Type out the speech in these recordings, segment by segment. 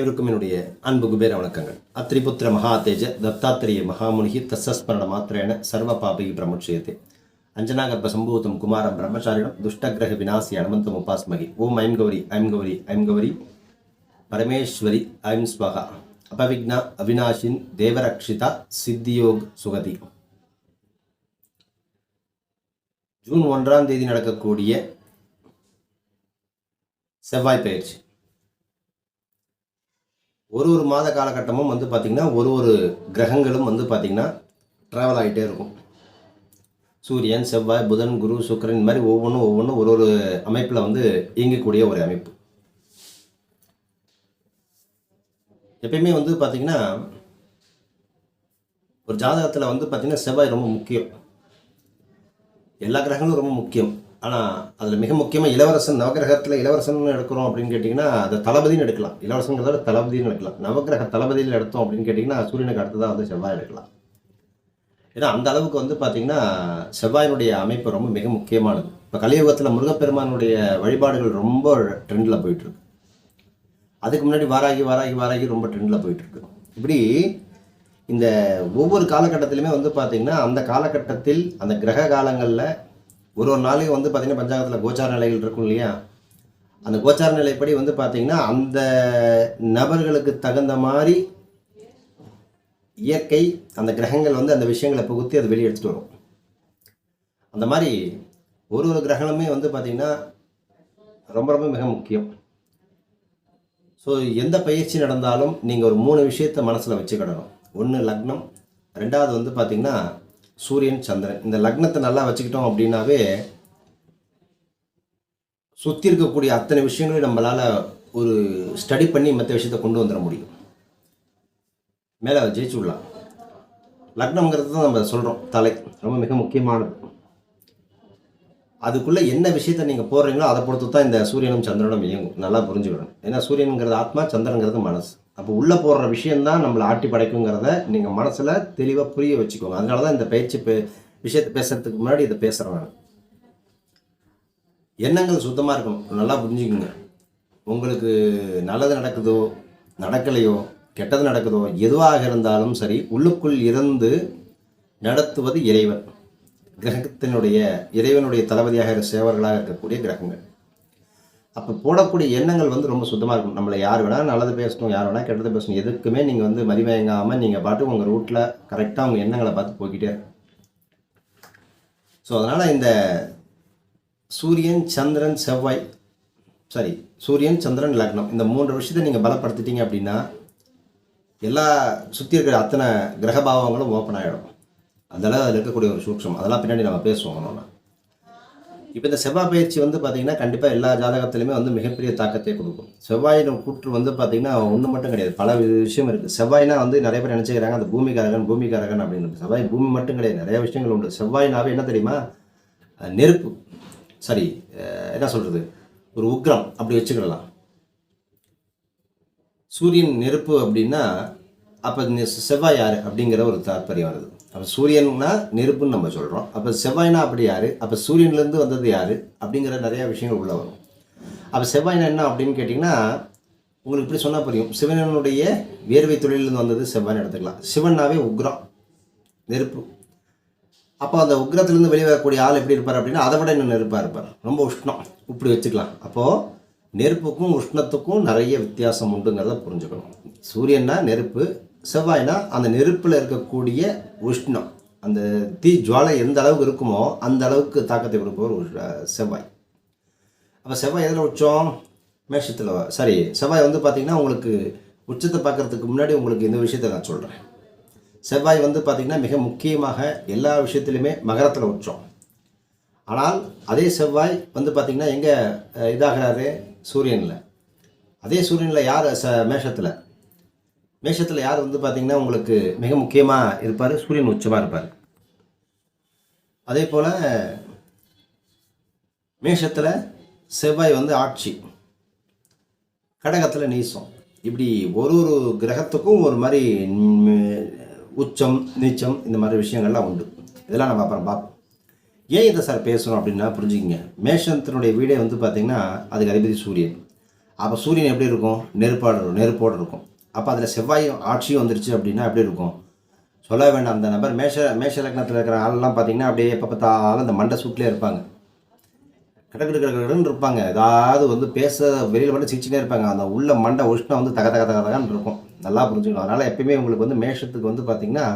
அனைவருக்கும் என்னுடைய அன்பு குபேர வணக்கங்கள். அத்ரிபுத்திர மகாதேஜ தத்தாத்திரேய மகாமுனிகி தசஸ்மரண மாத்திரேன சர்வ பாபகி பிரமுட்சியத்தை அஞ்சனாகர்ப்ப சம்பூதம் குமாரம் பிரம்மச்சாரிடம் துஷ்டகிரக வினாசி அனுமந்தம் உபாஸ்மகி. ஓம் ஐம் கௌரி ஐம் கௌரி ஐம் கௌரி. பரமேஸ்வரி ஐம் ஸ்வகா. அபவிக்னா அவினாஷின் தேவரக்ஷிதா சித்தியோக் சுகதி. ஜூன் ஒன்றாம் தேதி நடக்கக்கூடிய செவ்வாய் பயிற்சி. ஒரு ஒரு மாத காலகட்டமும் வந்து பார்த்திங்கன்னா ஒரு ஒரு கிரகங்களும் வந்து பார்த்திங்கன்னா ட்ராவல் ஆகிட்டே இருக்கும். சூரியன் செவ்வாய் புதன் குரு சுக்கரன் இந்த மாதிரி ஒவ்வொன்றும் ஒவ்வொன்றும் ஒரு ஒரு அமைப்பில் வந்து இயங்கக்கூடிய ஒரு அமைப்பு. எப்பயுமே வந்து பார்த்திங்கன்னா ஒரு ஜாதகத்தில் வந்து பார்த்திங்கன்னா செவ்வாய் ரொம்ப முக்கியம். எல்லா கிரகங்களும் ரொம்ப முக்கியம். ஆனால் அதில் மிக முக்கியமாக இளவரசன் நவகிரகத்தில் இளவரசன் எடுக்கிறோம் அப்படின்னு கேட்டிங்கன்னா அதை தளபதின்னு எடுக்கலாம். இளவரசங்கிறத தளபதின்னு எடுக்கலாம். நவகிரக தளபதியில் எடுத்தோம் அப்படின்னு கேட்டிங்கன்னா சூரியனுக்கு அடுத்ததாக வந்து செவ்வாய் எடுக்கலாம். ஏன்னா அந்த அளவுக்கு வந்து பார்த்திங்கன்னா செவ்வாயினுடைய அமைப்பு ரொம்ப மிக முக்கியமானது. இப்போ கலியுகத்தில் முருகப்பெருமானுடைய வழிபாடுகள் ரொம்ப ட்ரெண்டில் போயிட்டுருக்கு. அதுக்கு முன்னாடி வாராகி வாராகி வாராகி ரொம்ப ட்ரெண்டில் போயிட்டுருக்கு. இப்படி இந்த ஒவ்வொரு காலகட்டத்திலுமே வந்து பார்த்திங்கன்னா அந்த காலகட்டத்தில் அந்த கிரக காலங்களில் ஒரு ஒரு நாளையும் வந்து பார்த்திங்கன்னா பஞ்சாங்கத்தில் கோச்சார நிலைகள் இருக்கும் இல்லையா? அந்த கோச்சார நிலைப்படி வந்து பார்த்திங்கன்னா அந்த நபர்களுக்கு தகுந்த மாதிரி இயற்கை அந்த கிரகங்கள் வந்து அந்த விஷயங்களை புகுத்தி அதை வெளியே எடுத்துகிட்டு வரும். அந்த மாதிரி ஒரு ஒரு கிரகணமே வந்து பார்த்திங்கன்னா ரொம்ப ரொம்ப மிக முக்கியம். ஸோ எந்த பயிற்சி நடந்தாலும் நீங்கள் ஒரு மூணு விஷயத்தை மனசில் வச்சுக்கிடணும். ஒன்று லக்னம் ரெண்டாவது வந்து பார்த்திங்கன்னா சூரியன் சந்திரன். இந்த லக்னத்தை நல்லா வச்சுக்கிட்டோம் அப்படின்னாவே சுற்றி இருக்கக்கூடிய அத்தனை விஷயங்களையும் நம்மளால் ஒரு ஸ்டடி பண்ணி மற்ற விஷயத்தை கொண்டு வந்துட முடியும். மேலே ஜெயிச்சு விடலாம். லக்னங்கிறது தான் நம்ம சொல்கிறோம் தலை ரொம்ப மிக முக்கியமானது. அதுக்குள்ளே என்ன விஷயத்தை நீங்கள் போடுறீங்களோ அதை பொறுத்து தான் இந்த சூரியனும் சந்திரனும் இயங்கும். நல்லா புரிஞ்சுக்கணும். ஏன்னா சூரியனுங்கிறது ஆத்மா சந்திரனுங்கிறது மனசு. அப்போ உள்ளே போடுற விஷயந்தான் நம்மளை ஆட்டி படைக்குங்கிறத நீங்கள் மனசில் தெளிவாக புரிய வச்சுக்கோங்க. அதனால தான் இந்த பயிற்சி பே விஷயத்தை பேசுகிறதுக்கு முன்னாடி இதை பேசுகிறேன் நான். எண்ணங்கள் சுத்தமாக இருக்கணும். நல்லா புரிஞ்சுக்குங்க. உங்களுக்கு நல்லது நடக்குதோ நடக்கலையோ கெட்டது நடக்குதோ எதுவாக இருந்தாலும் சரி உள்ளுக்குள் இருந்து நடத்துவது இறைவன். கிரகத்தினுடைய இறைவனுடைய தளபதியாக சேவர்களாக இருக்கக்கூடிய கிரகங்கள். அப்போ போடக்கூடிய எண்ணங்கள் வந்து ரொம்ப சுத்தமாக இருக்கும். நம்மளை யார் வேணால் நல்லது பேசணும் யார் வேணால் கெட்டது பேசணும் எதுக்குமே நீங்கள் வந்து மதிமயங்காமல் நீங்கள் பாட்டு உங்கள் ரூட்டில் கரெக்டாக உங்கள் எண்ணங்களை பார்த்து போய்கிட்டே ஸோ அதனால் இந்த சூரியன் சந்திரன் செவ்வாய் சாரி சூரியன் சந்திரன் லக்னம் இந்த மூன்று விஷயத்தை நீங்கள் பலப்படுத்திட்டீங்க அப்படின்னா எல்லா சுற்றி இருக்கிற அத்தனை கிரகபாவங்களும் ஓப்பன் ஆகிடும் அதெல்லாம் அதில் இருக்கக்கூடிய ஒரு சூட்சம் அதெல்லாம் பின்னாடி நம்ம பேசுவோம் நம்ம இப்போ இந்த செவ்வாய் பயிற்சி வந்து பார்த்திங்கன்னா கண்டிப்பாக எல்லா ஜாதகத்திலுமே வந்து மிகப்பெரிய தாக்கத்தை கொடுக்கும். செவ்வாயின் கூற்று வந்து பார்த்திங்கன்னா ஒன்று மட்டும் கிடையாது. பல விஷயம் இருக்குது செவ்வாய்னா வந்து நிறைய பேர் நினச்சிக்கிறாங்க அந்த பூமிகாரகன் பூமிகாரகன் அப்படின்னு. செவ்வாய் பூமி மட்டும் கிடையாது. நிறைய விஷயங்கள் உண்டு. செவ்வாயினாவே என்ன தெரியுமா? நெருப்பு. சாரி என்ன சொல்கிறது ஒரு உக்ரம். அப்படி வச்சுக்கிடலாம். சூரியன் நெருப்பு அப்படின்னா அப்போ செவ்வாய் யார் அப்படிங்கிற ஒரு தாற்பயம் வருது. அப்போ சூரியன்னா நெருப்புன்னு நம்ம சொல்கிறோம் அப்போ செவ்வாய்னா அப்படி யார்? அப்போ சூரியன்லேருந்து வந்தது யார்? அப்படிங்கிற நிறையா விஷயங்கள் உள்ளே வரும். அப்போ செவ்வாய்னா என்ன அப்படின்னு கேட்டிங்கன்னா உங்களுக்கு இப்படி சொன்னால் புரியும். சிவனனுடைய வேர்வை தொழிலிருந்து வந்தது செவ்வாய்னு எடுத்துக்கலாம். சிவன்னாவே உக்ரம் நெருப்பு. அப்போ அந்த உக்ரத்துலேருந்து வெளியே வரக்கூடிய ஆள் எப்படி இருப்பார் அப்படின்னா அதை விட இன்னும் நெருப்பாக இருப்பார். ரொம்ப உஷ்ணம். இப்படி வச்சுக்கலாம். அப்போது நெருப்புக்கும் உஷ்ணத்துக்கும் நிறைய வித்தியாசம் உண்டுங்கிறத புரிஞ்சுக்கணும். சூரியன்னா நெருப்பு செவ்வாய்னா அந்த நெருப்பில் இருக்கக்கூடிய உஷ்ணம். அந்த தீ ஜுவாலை எந்த அளவுக்கு இருக்குமோ அந்த அளவுக்கு தாக்கத்தை கொடுப்பவர் ஒரு செவ்வாய். அப்போ செவ்வாய் எதில் உச்சம்? மேஷத்தில் சாரி செவ்வாய் வந்து பார்த்திங்கன்னா உங்களுக்கு உச்சத்தை பார்க்குறதுக்கு முன்னாடி உங்களுக்கு இந்த விஷயத்தை நான் சொல்கிறேன் செவ்வாய் வந்து பார்த்திங்கன்னா மிக முக்கியமாக எல்லா விஷயத்துலையுமே மகரத்தில் உச்சம். ஆனால் அதே செவ்வாய் வந்து பார்த்திங்கன்னா எங்கே இதாகிறாரு? சூரியனில். அதே சூரியனில் யார்? ச மேஷத்தில். மேஷத்தில் யார் வந்து பார்த்திங்கன்னா உங்களுக்கு மிக முக்கியமாக இருப்பார்? சூரியன் உச்சமாக இருப்பார். அதே போல் மேஷத்தில் செவ்வாய் வந்து ஆட்சி. கடகத்தில் நீசம். இப்படி ஒரு ஒரு கிரகத்துக்கும் ஒரு மாதிரி உச்சம் நீச்சம் இந்த மாதிரி விஷயங்கள்லாம் உண்டு. இதெல்லாம் நம்ம அப்புறம் பார்ப்போம். ஏன் இதை சார் பேசணும் அப்படின்னா புரிஞ்சுக்கிங்க. மேஷத்தினுடைய வீடே வந்து பார்த்திங்கன்னா அதுக்கு அதிபதி சூரியன். அப்போ சூரியன் எப்படி இருக்கும்? நெருப்பாடு நெருப்போடு இருக்கும். அப்போ அதில் செவ்வாயும் ஆட்சியும் வந்துருச்சு அப்படின்னா எப்படி இருக்கும்? சொல்ல வேண்டாம். அந்த நபர் மேஷ மேஷ லக்னத்தில் இருக்கிற ஆளெல்லாம் பார்த்தீங்கன்னா அப்படியே எப்போ பார்த்தாலும் அந்த மண்டை சூட்லேயே இருப்பாங்க. கிடக்கிட்டு கிடக்குன்னு இருப்பாங்க. ஏதாவது வந்து பேச வெளியில் மட்டும் சிரிச்சுனே இருப்பாங்க. அந்த உள்ள மண்டை உஷ்ணம் வந்து தக தக தகதகன்னு இருக்கும். நல்லா புரிஞ்சுக்கணும். அதனால் எப்பயுமே உங்களுக்கு வந்து மேஷத்துக்கு வந்து பார்த்தீங்கன்னா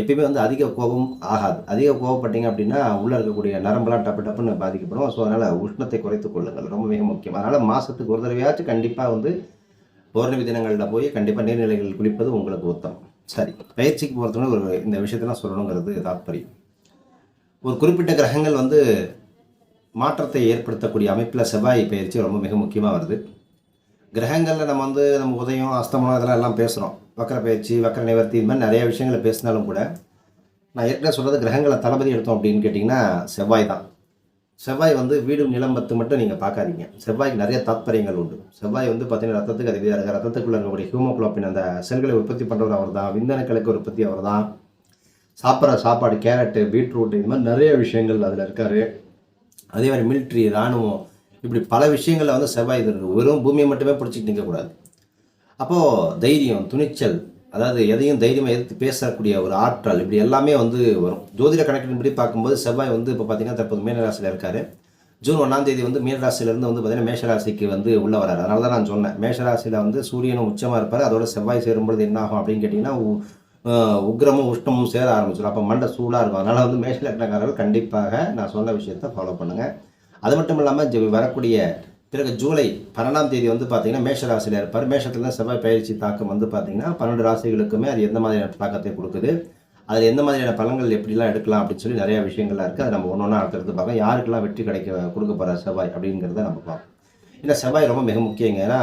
எப்பயுமே வந்து அதிக கோபம் ஆகாது. அதிக கோபப்பட்டீங்க அப்படின்னா உள்ளே இருக்கக்கூடிய நரம்பெல்லாம் டப்பு டப்புன்னு பாதிக்கப்படும். ஸோ அதனால் உஷ்ணத்தை குறைத்து கொள்ளுங்கள். ரொம்ப மிக முக்கியம். அதனால் மாதத்துக்கு ஒரு தடவையாச்சும் கண்டிப்பாக வந்து பௌர்ணமி தினங்களில் போய் கண்டிப்பாக நீர்நிலைகள் குளிப்பது உங்களுக்கு உத்தம் சரி பயிற்சிக்கு போகிறதுனால ஒரு இந்த விஷயத்தெல்லாம் சொல்லணுங்கிறது தாற்பயம் ஒரு குறிப்பிட்ட கிரகங்கள் வந்து மாற்றத்தை ஏற்படுத்தக்கூடிய அமைப்பில் செவ்வாய் பயிற்சி ரொம்ப மிக முக்கியமாக வருது. கிரகங்களில் நம்ம வந்து நம்ம உதயம் அஸ்தமனம் இதெல்லாம் எல்லாம் பேசுகிறோம் வக்கர பயிற்சி வக்கர நிவர்த்தி இது மாதிரி நிறைய விஷயங்களை பேசினாலும் கூட நான் ஏற்கனவே சொல்கிறது கிரகங்களை தளபதி எடுத்தோம் அப்படின்னு கேட்டிங்கன்னா செவ்வாய் தான். செவ்வாய் வந்து வீடு நிலம்பத்து மட்டும் நீங்கள் பார்க்காதீங்க. செவ்வாய்க்கு நிறைய தாத்பரியங்கள் உண்டு. செவ்வாய் வந்து பார்த்தீங்கன்னா ரத்தத்துக்கு அதிபதியாக ரத்தத்துக்குள்ள இருக்கக்கூடிய ஹியூமோக்ளோபின் அந்த செல்களை உற்பத்தி பண்ணுறவர் அவர் தான் விந்தணுக்களுக்கு உற்பத்தி அவர் தான் சாப்பிட்ற சாப்பாடு கேரட்டு பீட்ரூட் இது மாதிரி நிறைய விஷயங்கள் அதில் இருக்கார். அதே மாதிரி மிலிட்ரி இராணுவம் இப்படி பல விஷயங்களில் வந்து செவ்வாய் இது வெறும் பூமியை மட்டுமே பிடிச்சிட்டு நிற்கக்கூடாது அப்போது தைரியம் துணிச்சல் அதாவது எதையும் தைரியமாக எதிர்த்து பேசக்கூடிய ஒரு ஆற்றல் இப்படி எல்லாமே வந்து வரும். ஜோதிட கணக்கின்படி பார்க்கும்போது செவ்வாய் வந்து இப்போ பார்த்தீங்கன்னா தற்போது மீனராசியில் இருக்கார். ஜூன் ஒன்றாம் தேதி வந்து மீனராசிலேருந்து வந்து பார்த்தீங்கன்னா மேஷராசிக்கு வந்து உள்ள வராரு. அதனால தான் நான் சொன்னேன். மேஷராசியில் வந்து சூரியனும் உச்சமாக இருப்பார். அதோட செவ்வாய் சேரும்பொழுது என்ன ஆகும் அப்படின்னு கேட்டிங்கன்னா உக்ரமும் உஷ்ணமும் சேர ஆரம்பிச்சிடும் அப்போ மண்டை சூடாக இருக்கும். அதனால் வந்து மேஷ கண்டிப்பாக நான் சொன்ன விஷயத்தை ஃபாலோ பண்ணுங்கள் அது மட்டும் இல்லாமல் வரக்கூடிய பிறகு ஜூலை பன்னெண்டாம் தேதி வந்து பார்த்தீங்கன்னா மேஷ ராசியில் இருப்பார். மேஷத்தில் தான் செவ்வாய் பயிற்சி தாக்கம் வந்து பார்த்தீங்கன்னா பன்னெண்டு ராசிகளுக்குமே அது எந்த மாதிரியான தாக்கத்தை கொடுக்குது? அதில் எந்த மாதிரியான பலன்கள் எப்படிலாம் எடுக்கலாம் அப்படின்னு சொல்லி நிறைய விஷயங்கள்லாம் இருக்குது அதை நம்ம ஒன்று ஒன்றா அடுத்தடுத்து பார்க்கலாம். யாருக்கெல்லாம் வெற்றி கிடைக்க கொடுக்க போகிற செவ்வாய் அப்படிங்கிறத நம்ம பார்ப்போம். ஏன்னா செவ்வாய் ரொம்ப மிக முக்கியங்க. ஏன்னா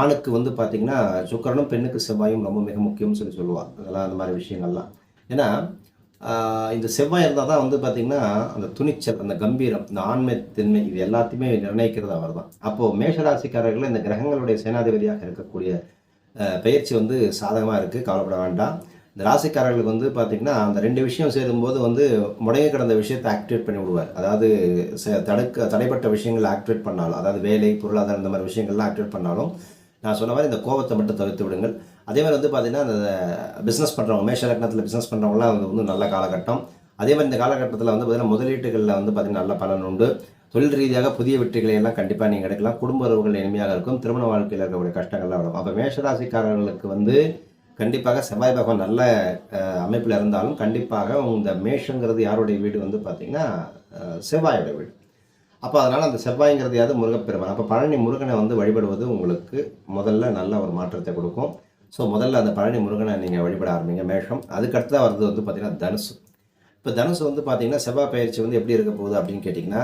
ஆணுக்கு வந்து பார்த்திங்கன்னா சுக்கரனும் பெண்ணுக்கு செவ்வாயும் ரொம்ப மிக முக்கியம்னு சொல்லி சொல்லுவாள் அதெல்லாம் அந்த மாதிரி விஷயங்கள்லாம். ஏன்னா இந்த செவ்வாய் இருந்தால் தான் வந்து பார்த்திங்கன்னா அந்த துணிச்சல் அந்த கம்பீரம் இந்த ஆண்மைத்தன்மை இது எல்லாத்தையுமே நிர்ணயிக்கிறது அவர் தான் அப்போது மேஷராசிக்காரர்கள் இந்த கிரகங்களுடைய சேனாதிபதியாக இருக்கக்கூடிய பயிற்சி வந்து சாதகமாக இருக்குது கவலைப்பட வேண்டாம். இந்த ராசிக்காரர்களுக்கு வந்து பார்த்திங்கன்னா அந்த ரெண்டு விஷயம் சேரும்போது வந்து முடங்கி கிடந்த விஷயத்தை ஆக்டிவேட் பண்ணி விடுவார். அதாவது தடுக்க தடைப்பட்ட விஷயங்களை ஆக்டிவேட் பண்ணாலும் அதாவது வேலை பொருளாதாரம் இந்த மாதிரி விஷயங்கள்லாம் ஆக்டிவேட் பண்ணாலும் நான் சொன்ன மாதிரி இந்த கோபத்தை மட்டும் தவிர்த்து விடுங்கள். அதே மாதிரி வந்து பார்த்திங்கன்னா அந்த பிஸ்னஸ் பண்ணுறவங்க மேஷ லக்னத்தில் பிஸ்னஸ் பண்ணுறவங்களாம் வந்து வந்து நல்ல காலகட்டம். அதே மாதிரி இந்த காலகட்டத்தில் வந்து பார்த்திங்கன்னா முதலீட்டுகளில் வந்து பார்த்திங்கன்னா நல்ல பலன் உண்டு. தொழில் ரீதியாக புதிய வெற்றிகளை எல்லாம் கண்டிப்பாக நீங்கள் எடுக்கலாம். குடும்ப உறவுகள் இனிமையாக இருக்கும். திருமண வாழ்க்கையில் இருக்கக்கூடிய கஷ்டங்கள்லாம் வரும். அப்போ மேஷராசிக்காரர்களுக்கு வந்து கண்டிப்பாக செவ்வாய் பகவான் நல்ல அமைப்பில் இருந்தாலும் கண்டிப்பாக இந்த மேஷங்கிறது யாருடைய வீடு வந்து பார்த்திங்கன்னா செவ்வாயோட வீடு. அப்போ அதனால் அந்த செவ்வாய்ங்கிறது யாவது முருகப்பெருமான். அப்போ பழனி முருகனை வந்து வழிபடுவது உங்களுக்கு முதல்ல நல்ல ஒரு மாற்றத்தை கொடுக்கும். ஸோ முதல்ல அந்த பழனி முருகனை நீங்கள் வழிபட ஆரம்பிங்க மேஷம். அதுக்கடுத்து வர்றது வந்து பார்த்திங்கன்னா தனுசு. இப்போ தனுசு வந்து பார்த்திங்கன்னா செவ்வாய் பயிற்சி வந்து எப்படி இருக்க போகுது அப்படின்னு கேட்டிங்கன்னா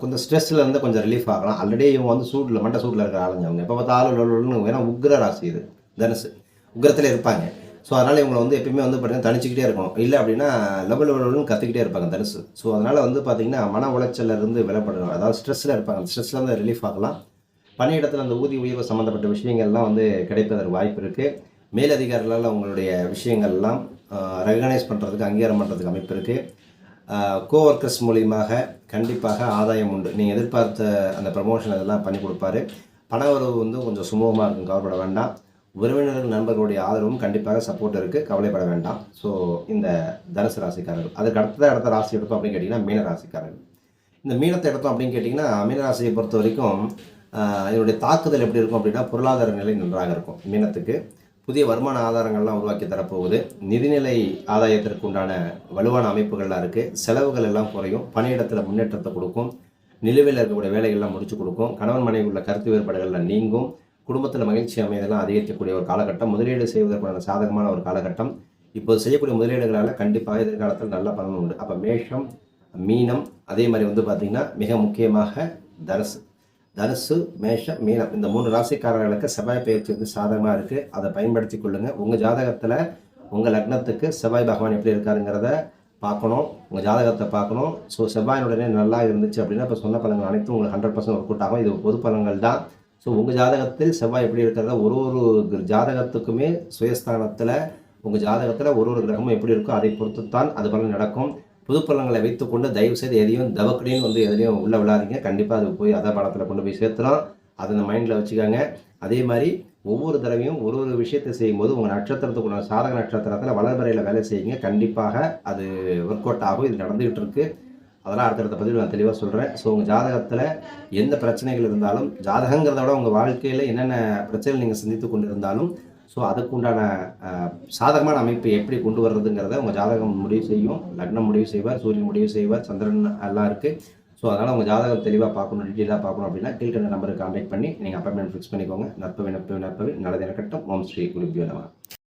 கொஞ்சம் ஸ்ட்ரெஸ்ஸில் இருந்து கொஞ்சம் ரிலீஃப் ஆகலாம். ஆல்ரெடி இவங்க வந்து சூட்டில் மண்டை சூட்டில் இருக்கிற ஆளுங்க. அவங்க எப்போ பார்த்தாலும் ஏன்னா உக்ர ராசி இது தனுசு. உக்ரத்தில் இருப்பாங்க. ஸோ அதனால் இவங்களை வந்து எப்பயுமே வந்து பார்த்தீங்கன்னா தனிச்சுக்கிட்டே இருக்கணும். இல்லை அப்படின்னா லெவல் லெவலுன்னு கற்றுக்கிட்டே இருப்பாங்க தனுசு. ஸோ அதனால் வந்து பார்த்திங்கன்னா மன உளைச்சல்ல இருந்து விலப்படணும். அதாவது ஸ்ட்ரெஸ்ஸில் இருப்பாங்க. அந்த வந்து ரிலீஃப் ஆகலாம். பணியிடத்தில் அந்த ஊதிய உயர்வு சம்மந்தப்பட்ட விஷயங்கள்லாம் வந்து கிடைப்பதற்கு வாய்ப்பு இருக்குது மேலதிகாரிகளால் உங்களுடைய விஷயங்கள்லாம் ரெகனைஸ் பண்ணுறதுக்கு அங்கீகாரம் பண்ணுறதுக்கு அமைப்பு இருக்குது கோவர்க்கர்ஸ் மூலியமாக கண்டிப்பாக ஆதாயம் உண்டு. நீங்கள் எதிர்பார்த்த அந்த ப்ரமோஷன் அதெல்லாம் பண்ணி கொடுப்பாரு. பண வரவு வந்து கொஞ்சம் சுமூகமாக இருக்கும். கவலைப்பட வேண்டாம். உறவினர்கள் நண்பர்களுடைய ஆதரவும் கண்டிப்பாக சப்போர்ட் இருக்குது கவலைப்பட வேண்டாம். ஸோ இந்த தனுசு ராசிக்காரர்கள். அதுக்கு அடுத்த அடுத்த ராசி எடுத்தோம் அப்படின்னு கேட்டிங்கன்னா மீன ராசிக்காரர்கள். இந்த மீனத்தை எடுத்தோம் அப்படின்னு கேட்டிங்கன்னா மீனராசியை பொறுத்த வரைக்கும் இதனுடைய தாக்குதல் எப்படி இருக்கும் அப்படின்னா பொருளாதார நிலை நன்றாக இருக்கும் மீனத்துக்கு. புதிய வருமான ஆதாரங்கள்லாம் உருவாக்கி தரப்போகுது. நிதிநிலை ஆதாயத்திற்கு உண்டான வலுவான அமைப்புகள்லாம் இருக்குது செலவுகள் எல்லாம் குறையும். பணியிடத்தில் முன்னேற்றத்தை கொடுக்கும். நிலுவையில் இருக்கக்கூடிய வேலைகள்லாம் முடிச்சு கொடுக்கும். கணவன் மனைவி உள்ள கருத்து வேறுபாடுகள்லாம் நீங்கும். குடும்பத்தில் மகிழ்ச்சி அமைதெல்லாம் அதிகரிக்கக்கூடிய ஒரு காலகட்டம். முதலீடு செய்வதற்கான சாதகமான ஒரு காலகட்டம். இப்போது செய்யக்கூடிய முதலீடுகளால் கண்டிப்பாக எதிர்காலத்தில் நல்ல பலன் உண்டு. அப்போ மேஷம் மீனம் அதே மாதிரி வந்து பார்த்திங்கன்னா மிக முக்கியமாக தனுசு. தனுசு மேஷம் மீனம். இந்த மூணு ராசிக்காரர்களுக்கு செவ்வாய் பயிற்சி வந்து சாதகமாக இருக்குது அதை பயன்படுத்தி கொள்ளுங்கள் உங்கள் ஜாதகத்தில் உங்கள் லக்னத்துக்கு செவ்வாய் பகவான் எப்படி இருக்காருங்கிறத பார்க்கணும். உங்கள் ஜாதகத்தை பார்க்கணும். ஸோ செவ்வாயினுடனே நல்லா இருந்துச்சு அப்படின்னா இப்போ சொன்ன பலன்கள் அனைத்தும் உங்களுக்கு ஹண்ட்ரட் பர்சன்ட் ஒர்க் அவுட் ஆகும். இது பொது பலன்கள் தான். ஸோ உங்கள் ஜாதகத்தில் செவ்வாய் எப்படி இருக்கிறத? ஒரு ஒரு ஜாதகத்துக்குமே சுயஸ்தானத்தில் உங்கள் ஜாதகத்தில் ஒரு ஒரு கிரகமும் எப்படி இருக்கோ அதை பொறுத்து தான் அது பலன் நடக்கும். புது பலன்களை வைத்துக்கொண்டு தயவு செய்து எதையும் தவக்கடின்னு வந்து எதையும் உள்ள விழாதீங்க. கண்டிப்பாக அது போய் அதை பாலத்தில் கொண்டு போய் சேர்த்துறோம். அதை அந்த மைண்டில் வச்சுக்கோங்க. அதே மாதிரி ஒவ்வொரு தடவையும் ஒரு ஒரு விஷயத்தை செய்யும்போது உங்கள் நட்சத்திரத்துக்குள்ள சாதக நட்சத்திரத்தில் வளர்பிறையில் வேலை செய்யுங்க. கண்டிப்பாக அது ஒர்க் அவுட் ஆகும். இது நடந்துகிட்டு இருக்குது அதெல்லாம் அடுத்தடுத்த பதிவு நான் தெளிவாக சொல்கிறேன் ஸோ உங்கள் ஜாதகத்தில் எந்த பிரச்சனைகள் இருந்தாலும் ஜாதகங்கிறத விட உங்கள் வாழ்க்கையில் என்னென்ன பிரச்சனைகள் நீங்கள் சிந்தித்து கொண்டு இருந்தாலும் ஸோ அதுக்குண்டான உண்டான சாதகமான அமைப்பை எப்படி கொண்டு வர்றதுங்கிறத உங்கள் ஜாதகம் முடிவு செய்யும். லக்னம் முடிவு செய்வார் சூரியன் முடிவு செய்வார் சந்திரன் எல்லாம் இருக்குது ஸோ அதனால் உங்கள் ஜாதகம் தெளிவாக பார்க்கணும் டீட்டெயிலாக பார்க்கணும் அப்படின்னா கீழ்கண்ட நம்பருக்கு கான்டாக்ட் பண்ணி நீங்கள் அப்பாயின்மெண்ட் ஃபிக்ஸ் பண்ணிக்கோங்க. நற்பவி நற்பவி நற்பவி நல்லது எனக்கட்டும் ஓம் ஸ்ரீ குருபியோ நம.